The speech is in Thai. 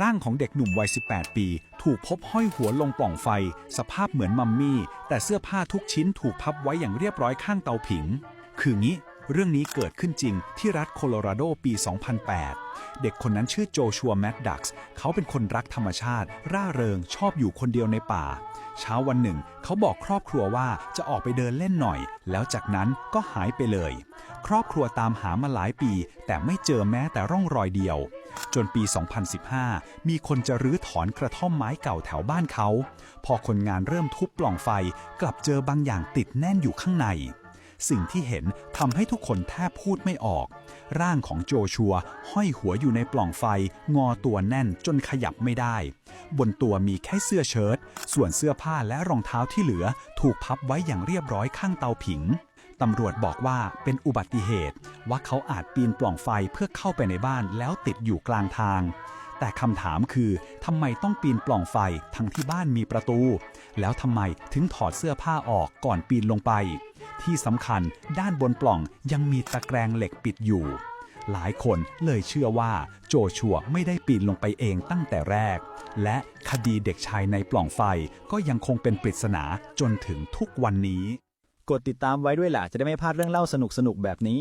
ร่างของเด็กหนุ่มวัย 18 ปี ถูกพบห้อยหัวลงปล่องไฟ สภาพเหมือนมัมมี่ แต่เสื้อผ้าทุกชิ้นถูกพับไว้อย่างเรียบร้อยข้างเตาผิง คืองี้ เรื่องนี้เกิดขึ้นจริงที่รัฐโคโลราโดปี 2008 เด็กคนนั้นชื่อโจชัวแมดดักส์เขาเป็นคนรักธรรมชาติ ร่าเริงชอบอยู่คนเดียวในป่า เช้าวันหนึ่ง เขาบอกครอบครัวว่าจะออกไปเดินเล่นหน่อย แล้วจากนั้นก็หายไปเลย ครอบครัวตามหามาหลายปี แต่ไม่เจอแม้แต่ร่องรอยเดียว จนปี 2015 มีคนจะรื้อถอนกระท่อมไม้เก่าแถวบ้านเขา พอคนงานเริ่มทุบปล่องไฟ กลับเจอบางอย่างติดแน่นอยู่ข้างใน สิ่งที่เห็นทำให้ทุกคนแทบพูดไม่ออก ร่างของโจชัวห้อยหัวอยู่ในปล่องไฟ งอตัวแน่นจนขยับไม่ได้ บนตัวมีแค่เสื้อเชิ้ต ส่วนเสื้อผ้าและรองเท้าที่เหลือ ถูกพับไว้อย่างเรียบร้อยข้างเตาผิงตำรวจบอกว่าเป็นอุบัติเหตุ ว่าเขาอาจปีนปล่องไฟเพื่อเข้าไปในบ้านแล้วติดอยู่กลางทาง แต่คำถามคือทำไมต้องปีนปล่องไฟทั้งที่บ้านมีประตู แล้วทำไมถึงถอดเสื้อผ้าออกก่อนปีนลงไป ที่สำคัญด้านบนปล่องยังมีตะแกรงเหล็กปิดอยู่ หลายคนเลยเชื่อว่าโจชัวไม่ได้ปีนลงไปเองตั้งแต่แรก และคดีเด็กชายในปล่องไฟก็ยังคงเป็นปริศนาจนถึงทุกวันนี้ กดติดตามไว้ด้วยล่ะจะได้ไม่พลาดเรื่องเล่าสนุกๆแบบนี้